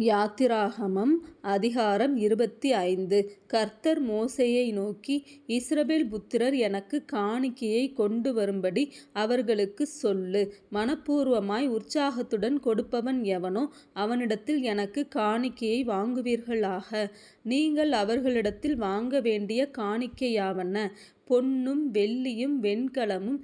யாத்திராகமம் அதிகாரம் இருபத்தி ஐந்து கர்த்தர் மோசேயை நோக்கி இஸ்ரவேல் புத்திரர் எனக்கு காணிக்கையை கொண்டு வரும்படி அவர்களுக்கு சொல்லு. மனப்பூர்வமாய் உற்சாகத்துடன் கொடுப்பவன் எவனோ அவனிடத்தில் எனக்கு காணிக்கையை வாங்குவீர்களாக. நீங்கள் அவர்களிடத்தில் வாங்க வேண்டிய காணிக்கையாவன பொன்னும் வெள்ளியும் வெண்கலமும்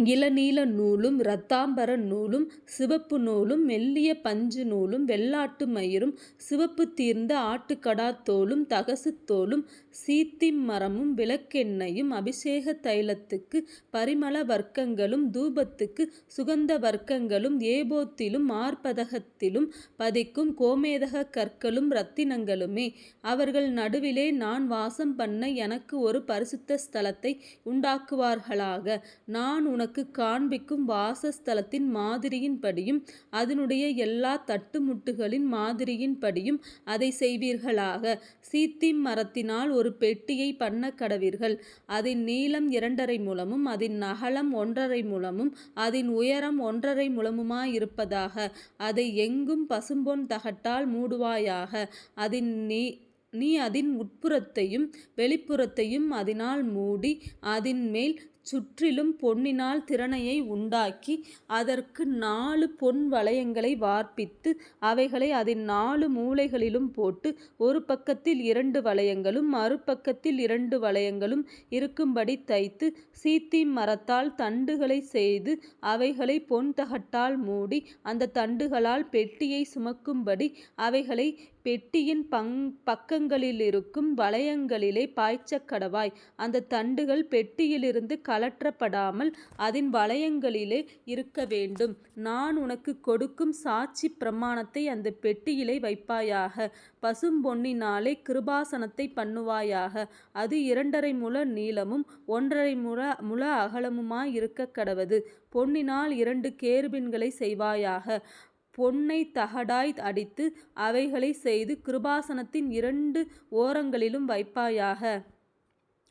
இளநீல நூலும் இரத்தாம்பர நூலும் சிவப்பு நூலும் மெல்லிய பஞ்சு நூலும் வெள்ளாட்டு மயிரும் சிவப்பு தீர்ந்த ஆட்டுக்கடாத் தோலும் தகசுத் தோலும் சீத்திம் மரமும் விளக்கெண்ணையும் அபிஷேக தைலத்துக்கு பரிமள வர்க்கங்களும் தூபத்துக்கு சுகந்த வர்க்கங்களும் ஏபோத்திலும் மார்பதகத்திலும் பதிக்கும் கோமேதகக் கற்களும் இரத்தினங்களுமே. அவர்கள் நடுவிலே நான் வாசம் பண்ண எனக்கு ஒரு பரிசுத்த ஸ்தலத்தை உண்டாக்குவார்களாக. நான் உனக்கு காண்பிக்கும் வாசஸ்தலத்தின் மாதிரியின்படியும் அதனுடைய எல்லா தட்டுமுட்டுகளின் மாதிரியின்படியும் அதை செய்வீர்களாக. சீத்திம் மரத்தினால் ஒரு பெட்டியை பண்ண கடவீர்கள் அதன் நீளம் இரண்டரை முழமும் அதன் அகலம் ஒன்றரை முழமும் அதன் உயரம் ஒன்றரை முழமுமாயிருப்பதாக. அதை எங்கும் பசும்பொன் தகட்டால் மூடுவாயாக. அதன் நீ நீ அதன் உட்புறத்தையும் வெளிப்புறத்தையும் அதனால் மூடி அதின்மேல் சுற்றிலும் பொன்னினால் திறனையை உண்டாக்கி அதற்கு நாலு பொன் வளையங்களை வார்ப்பித்து அவைகளை அதன் நாலு மூலைகளிலும் போட்டு ஒரு பக்கத்தில் இரண்டு வளையங்களும் மறுபக்கத்தில் இரண்டு வளையங்களும் இருக்கும்படி தைத்து சீத்திம் மரத்தால் தண்டுகளை செய்து அவைகளை பொன் தகட்டால் மூடி அந்த தண்டுகளால் பெட்டியை சுமக்கும்படி அவைகளை பெட்டியின் பங் பக்கங்களிலிருக்கும் வளையங்களிலே பாய்ச்சக்கடவாய். அந்த தண்டுகள் பெட்டியிலிருந்து கழற்றப்படாமல் அதன் வளையங்களிலே இருக்க வேண்டும் நான் உனக்கு கொடுக்கும் சாட்சி பிரமாணத்தை அந்த பெட்டியிலே வைப்பாயாக. பசும்பொன்னினாலே கிருபாசனத்தை பண்ணுவாயாக. அது இரண்டரை முழ நீளமும் ஒன்றரை முழ முழ அகலமுமாய் இருக்க கடவது பொன்னினால் இரண்டு கேருபின்களை செய்வாயாக. பொன்னைத் தகடாய் அடித்து அவைகளைச் செய்து கிருபாசனத்தின் இரண்டு ஓரங்களிலும் வைப்பாயாக.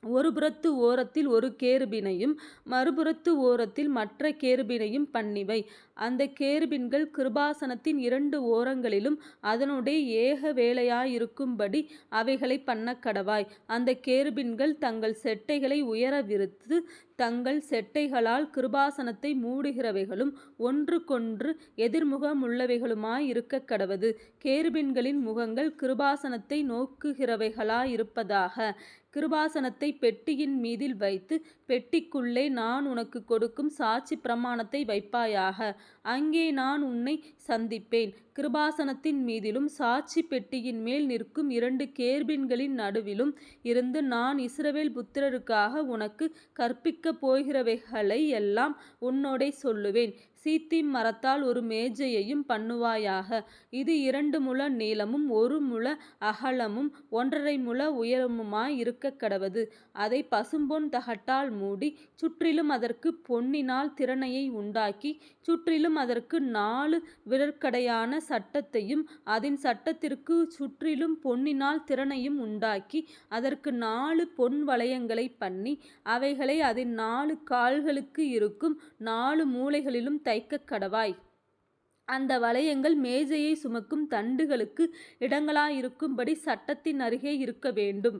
ஒருபுறத்து ஓரத்தில் ஒரு கேருபினையும் மறுபுறத்து ஓரத்தில் மற்ற கேருபினையும் பண்ணிவை. அந்த கேருபின்கள் கிருபாசனத்தின் இரண்டு ஓரங்களிலும் அதனுடைய ஏக வேலையாயிருக்கும்படி அவைகளைப் பண்ணக்கடவாய். அந்த கேருபின்கள் தங்கள் செட்டைகளை உயர விருத்து தங்கள் செட்டைகளால் கிருபாசனத்தை மூடுகிறவைகளும் ஒன்றுக்கொன்று எதிர்முகமுள்ளவைகளுமாயிருக்கக்கடவது. கேருபின்களின் முகங்கள் கிருபாசனத்தை நோக்குகிறவைகளாயிருப்பதாக. கிருபாசனத்தை பெட்டியின் மீதில் வைத்து பெட்டிக்குள்ளே நான் உனக்கு கொடுக்கும் சாட்சி பிரமாணத்தை வைப்பாயாக. அங்கே நான் உன்னை சந்திப்பேன். கிருபாசனத்தின் மீதிலும் சாச்சி பெட்டியின் மேல் நிற்கும் இரண்டு கேர்பின்களின் நடுவிலும் இருந்து நான் இஸ்ரவேல் புத்திரருக்காக உனக்கு கற்பிக்கப் போகிறவைகளை எல்லாம் உன்னோடே சொல்லுவேன். சீத்தி மரத்தால் ஒரு மேஜையையும் பண்ணுவாயாக. இது இரண்டு முழ நீளமும் ஒரு முழ அகலமும் ஒன்றரை முழ கடவது அதை பசும்பொன் தகட்டால் மூடி சுற்றிலும் அதற்கு பொன்னினால் திறனையை உண்டாக்கி சுற்றிலும் அதற்கு நாலு விரற்கடையான சட்டத்தையும் அதன் சட்டத்திற்கு சுற்றிலும் பொன்னினால் திறனையும் உண்டாக்கி அதற்கு நாலு பொன் வளையங்களை பண்ணி அவைகளை அதன் நாலு கால்களுக்கு இருக்கும் நாலு மூலைகளிலும் தைக்கக்கடவாய். அந்த வளையங்கள் மேஜையை சுமக்கும் தண்டுகளுக்கு இடங்களாயிருக்கும்படி சட்டத்தின் அருகே இருக்கவேண்டும்.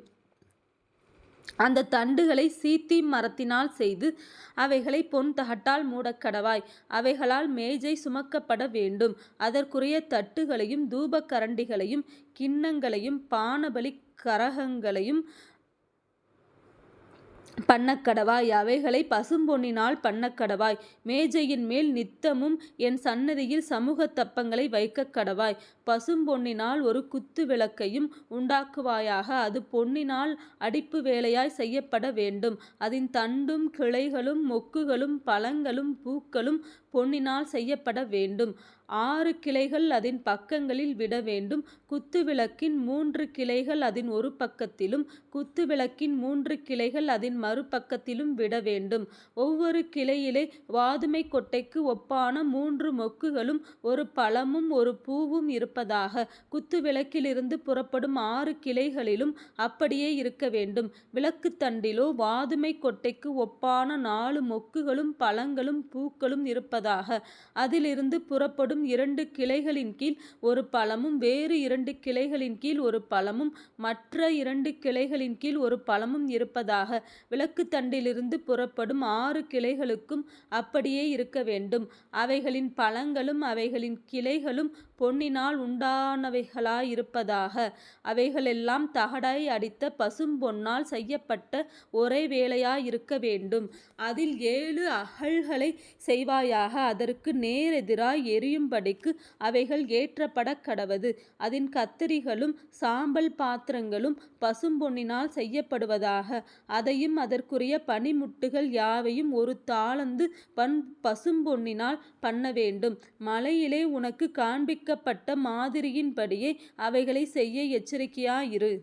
அந்த தண்டுகளை சீத்தி மரத்தினால் செய்து அவைகளை பொன் தகட்டால் மூடக்கடவாய். அவைகளால் மேஜை சுமக்கப்பட வேண்டும். அதற்குரிய தட்டுகளையும் தூபக்கரண்டிகளையும் கிண்ணங்களையும் பானபலி கரகங்களையும் பண்ணக்கடவாய். அவைகளை பசும்பொன்னினால் பண்ணக்கடவாய். மேஜையின்மேல் நித்தமும் என் சந்நிதியில் சமூக தப்பங்களை வைக்கக்கடவாய். பசும்பொன்னினால் ஒரு குத்து விளக்கையும் உண்டாக்குவாயாக. அது பொன்னினால் அடிப்பு வேலையாய் செய்யப்பட வேண்டும். அதன் தண்டும் கிளைகளும் மொக்குகளும் பழங்களும் பூக்களும் பொன்னினால் செய்யப்பட வேண்டும். ஆறு கிளைகள் அதன் பக்கங்களில் விட வேண்டும் குத்துவிளக்கின் மூன்று கிளைகள் அதன் ஒரு பக்கத்திலும் குத்துவிளக்கின் மூன்று கிளைகள் அதன் மறுபக்கத்திலும் விட வேண்டும் ஒவ்வொரு கிளையிலே வாதுமை கொட்டைக்கு ஒப்பான மூன்று மொக்குகளும் ஒரு பழமும் ஒரு பூவும் இருப்பதாக. குத்துவிளக்கிலிருந்து புறப்படும் ஆறு கிளைகளிலும் அப்படியே இருக்க வேண்டும் விளக்குத்தண்டிலோ வாதுமை கொட்டைக்கு ஒப்பான நாலு மொக்குகளும் பழங்களும் பூக்களும் இருப்பதாக. அதிலிருந்து புறப்படும் இரண்டு கிளைகளின் கீழ் ஒரு பழமும் வேறு இரண்டு கிளைகளின் கீழ் ஒரு பழமும் மற்ற இரண்டு கிளைகளின் கீழ் ஒரு பழமும் இருப்பதாக விளக்குத்தண்டிலிருந்து புறப்படும் ஆறு கிளைகளுக்கும் அப்படியே இருக்க வேண்டும். அவைகளின் பழங்களும் அவைகளின் கிளைகளும் பொன்னினால் உண்டானவைகளாயிருப்பதாக. அவைகளெல்லாம் தகடாய் அடித்த பசும்பொன்னால் செய்யப்பட்ட ஒரே வேலையாயிருக்க வேண்டும். அதில் ஏழு அகழ்களை செய்வாயாக அதற்கு நேரெதிராய் எரியும்படிக்கு அவைகள் ஏற்றப்படக்கடவது. அதன் கத்தரிகளும் சாம்பல் பாத்திரங்களும் பசும்பொன்னினால் செய்யப்படுவதாக. அதையும் அதற்குரிய பனிமுட்டுகள் யாவையும் ஒரு தாலந்து பசும்பொன்னினால் பண்ண வேண்டும் மலையிலே உனக்கு காண்பிக்கப்பட்ட மாதிரியின்படியே அவைகளை செய்ய எச்சரிக்கையாயிரு.